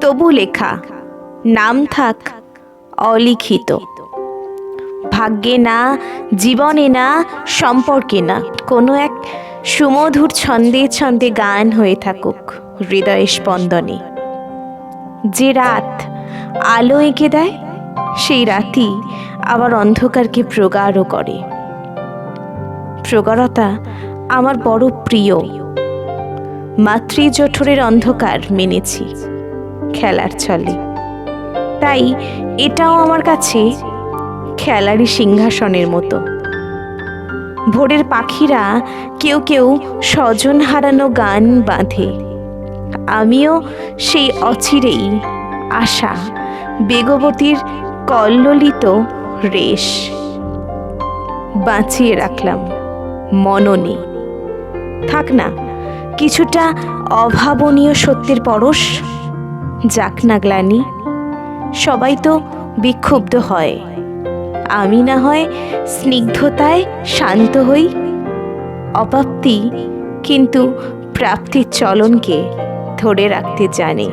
তবু লেখা, নাম থাক অলিখিত। ভাগ্যে না, জীবনে না, সম্পর্কে না, কোনো এক সুমধুর ছন্দে ছন্দে গান হয়ে থাকুক হৃদয় স্পন্দনে। যে রাত আলো এঁকে দেয়, সেই রাতই আবার অন্ধকারকে প্রগাঢ় করে। প্রগাঢ়তা আমার বড় প্রিয়। মাতৃ জঠরের অন্ধকার মেনেছি। খেলার ছলে। তাই এটাও আমার কাছে খেলারই সিংহাসনের মতো। ভোরের পাখিরা কেউ কেউ স্বজন হারানো গান বাঁধে। আমিও সেই অচিরেই আশা, বেগবতীর কল্লোলিত রেশ বাঁচিয়ে রাখলাম মননে। থাক না, কিছুটা অভাবনীয় সত্যের পরশ যাক না গ্লানি, সবাই তো বিক্ষুব্ধ হয়। আমি না হয় স্নিগ্ধতায় শান্ত হই। অপ্রাপ্তি কিন্তু প্রাপ্তির চলনকে ধরে রাখতে জানে।